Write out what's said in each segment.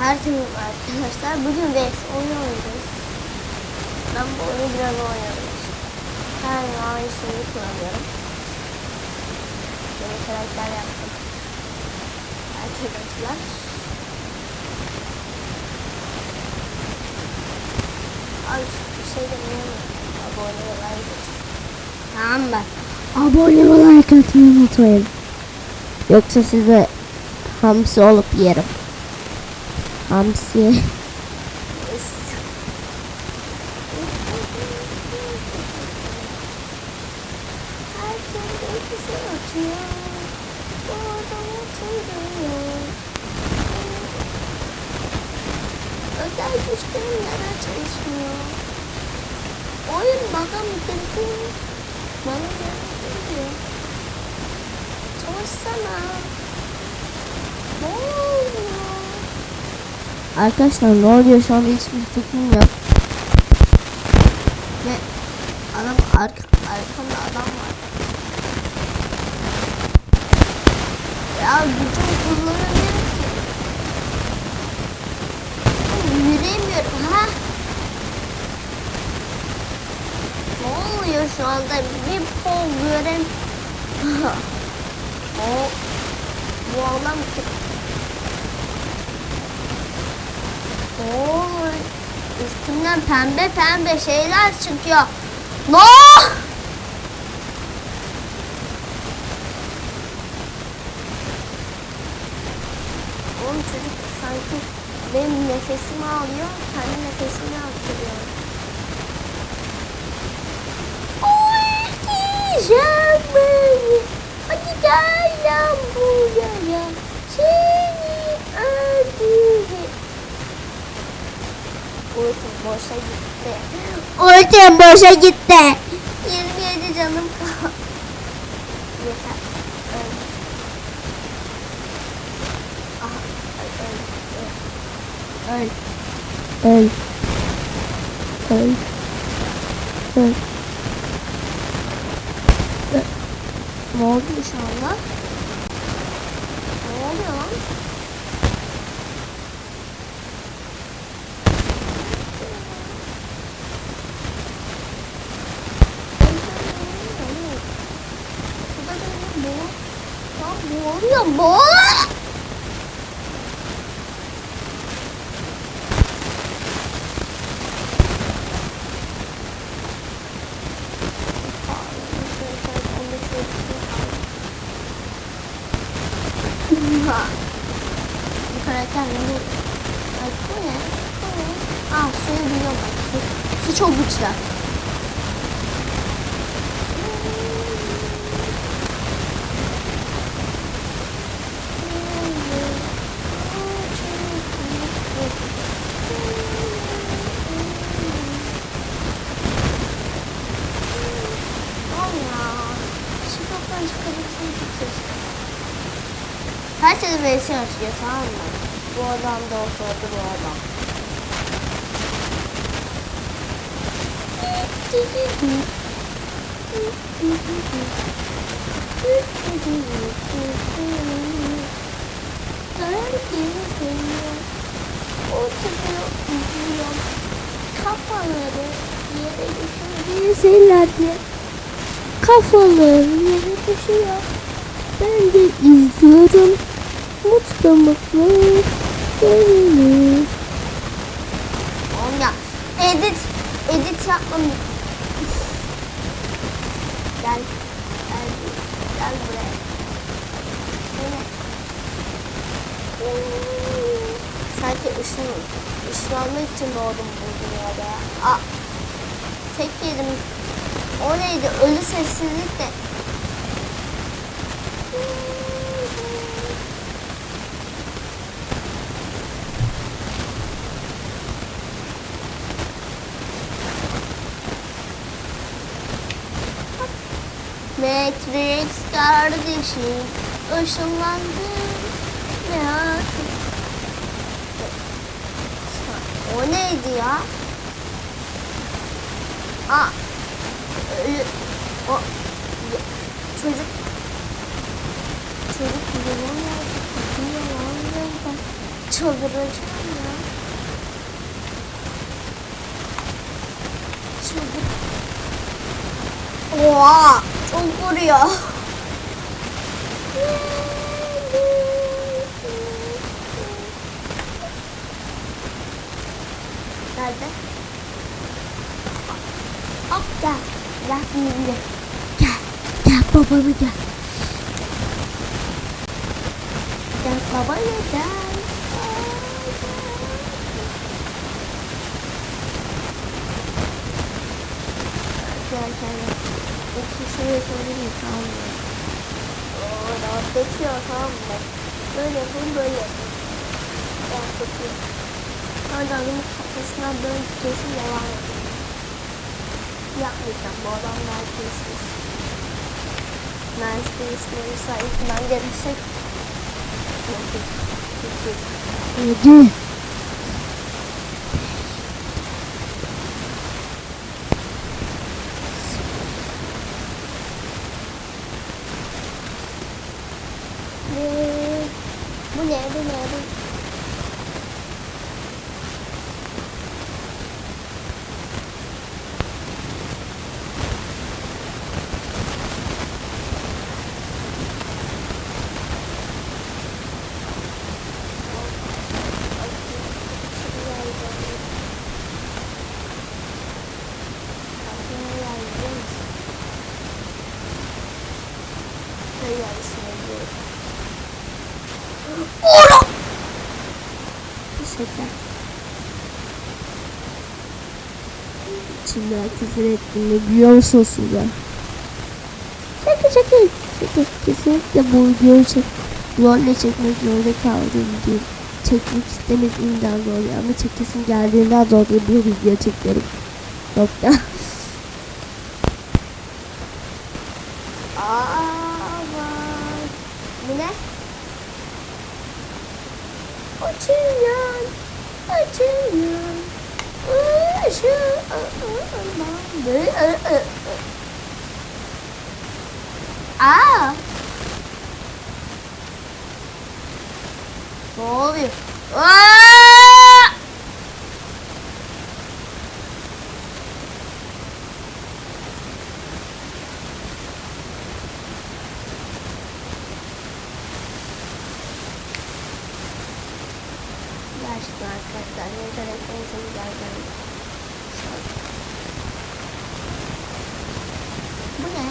Herkese arkadaşlar bugün VS oyun oynayacağız. Ben bu oyunu biraz oynadım. Her gün aynı şeyi kullanıyorum. Böyle karakter yaptım. Arkadaşlar. Ay bir şey demiyorum. Abone ve like. Tamam mı? Abone ve like atmayı unutmayın. Yoksa size hamsi olup yerim. Hamsi. Herkes öyküsü atıyor. Bu adam oturuyor. Özel güçlerim neden çalışmıyor? Oyun bana mı girdi? Bana geliyor. Çalışsana. Ne oluyor? Arkadaşlar ne oluyor şu anda hiçbir fikrim yok. Ne? Adam arka, arkamda adam var. Ya gücüm kullanamıyorum ki. Yürüyemiyorum ha. Ne oluyor şu anda? Bir pol görem. o bu adam ki. Oo, üstümden pembe pembe şeyler çıkıyor. No! Oğlum çocuk sanki benim nefesimi alıyor, kendi nefesini aktarıyor. Oy diyeceğim beni. Hadi gel lan buraya. Seni Ultim boşa gitti. Ultim boşa gitti. 27 canım kaldı. Yeter. Öl. Öl. Öl. Öl. Öl. Ne oluyor şu anda? Ne oluyor lan? Ne oluyor bu? Ha. Bu karakter ne? Ay bu ne? Bu ne? Aa suyu biliyorum Herkes VS açıyor tamam mı? Bu adam da olsa o da bu adam. Kafaları yere düşüyor. Kafaları yere düşüyor. Ben de izliyorum. Mutlu mutlu. Oğlum ya edit edit yapmam. Gel gel gel buraya. Şöyle. Sanki ışın ışınlanmak için doğdum bu dünyada. Aa, tek yedim. O neydi? Ölü sessizlik de. Matrix kardeşim ışınlandı ve artık o neydi ya? Aa, ölü, o çocuk çocuk yılan yaptı, yalan yaptı. Çıldıracağım ya. Çıldır. Oha! Çok vuruyor. Nerede? Hop gel. Gel şimdi. Gel. Gel babanı gel. Baba neden? Arkadaşlar o kişiye söyleyeyim tamam mı? Oo rahatlatıyor tamam mı? Böyle yapalım böyle yapalım. Rahatlatıyor. Sonra adamın kafasına böyle kesin devam kesin. Mercedes verirse ilk ben Иди. Đi. Bố nhà, bố nhà đi. Küfür ettiğini biliyor musun size? Şaka şaka. Şaka. Kesinlikle bu videoyu çek. Zorla çekmek zorunda kaldığım değil. Çekmek istemediğimden dolayı ama çekesim geldiğinden dolayı bir video çekiyorum. Nokta. Aman. Bu ne? Açıyan, açıyan. Aa! Ne oluyor? Aa! Gerçekten ne kadar insanı geldi. Bu ne?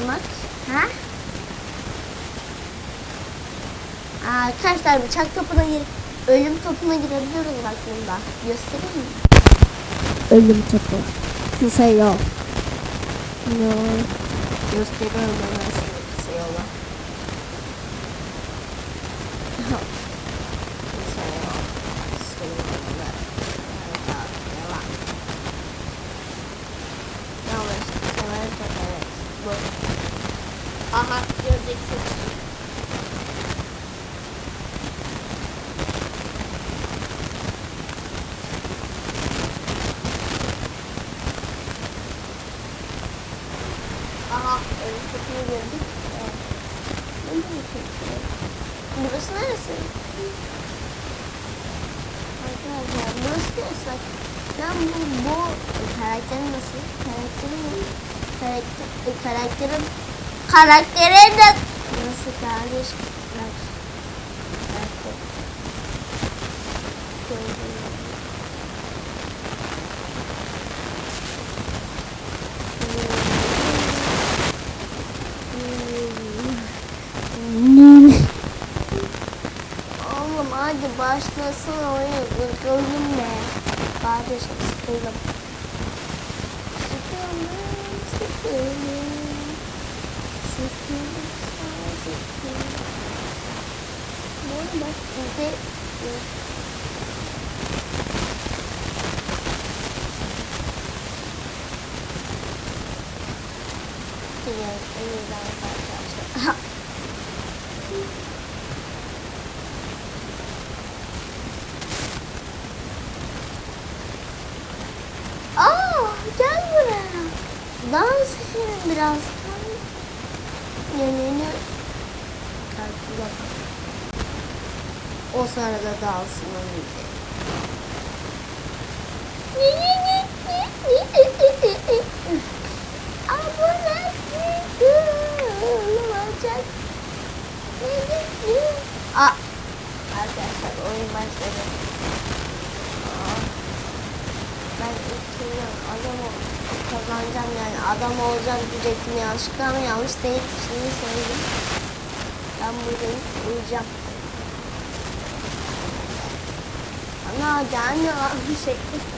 Irmak. Ha? Aa, Arkadaşlar bıçak topuna gir ölüm topuna girebiliyoruz bak bunda. Göstereyim mi? Ölüm topu. Kısa yol. No. Gösteriyorum hemen size kısa yola. Kısa yol. Kısa yolla. Evet abi, devam. Yanlış. Sanırım çok evet. Bu. Aha göreceksin. Aha ölüm topunu gördük. Evet. Bunu da mı çekiyor? Burası neresi? Arkadaşlar burası neresi? Ben bu, bu karakterin nasıl? Karakterin mi? Karakter, karakterin karakterin de nasıl kardeş? Oğlum hadi başlasın oyun. Sıkıldım be. Kardeşim. Sıkıldım, Biliyorum en iyi arkadaşlar. Aa gel buraya. Dans edelim biraz. Yemeğini kalkula. O sırada izleyelim. Abone olacak. Aa, arkadaşlar oyun başladı. Aa, ben ilk adam ol- kazanacağım yani adam olacağım diyecektim yanlışlıkla ama yanlış değil şimdi söyledim. Ben buradayım uyuyacağım. Ana gelme abi şekli.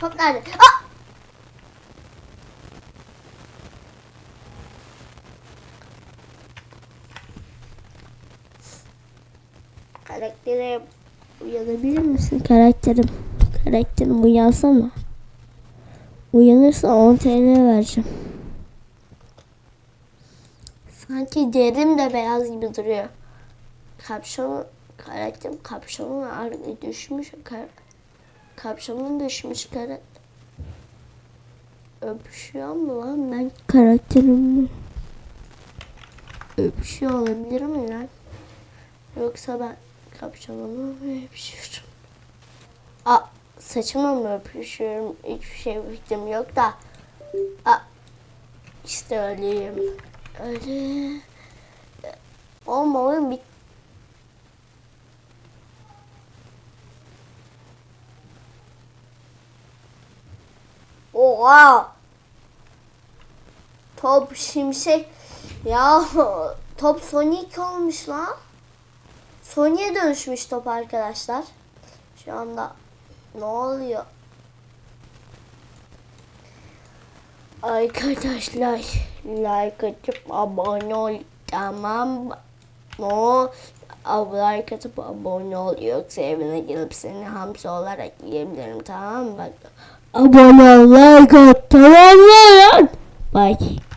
Top nerede? Aa! Karakteri Uyanabilir misin karakterim? Karakterim uyansana. Uyanırsa 10 TL vereceğim. sanki derim de beyaz gibi duruyor. Kapşonu karakterim kapşonun ağrı düşmüş. Kar, kapşonun düşmüş karakter. Öpüşüyor mu lan ben? Karakterim Öpüşüyor olabilir mi lan? Yoksa ben kapşonumla mı öpüşüyorum? Aa, saçımla mı öpüşüyorum? Hiçbir şey fikrim yok da. Aa, işte öyleyim. Öyle. Olma oyun bit. Oha! Top şimşek. Ya top Sonic olmuş lan. Sonic'e dönüşmüş top arkadaşlar. Şu anda ne oluyor? Arkadaşlar like atıp abone ol tamam mı? Like atıp abone ol yoksa evine gelip seni hamsi olarak yiyebilirim tamam mı? Bak Abone ol, like at, tamam mı? Bye.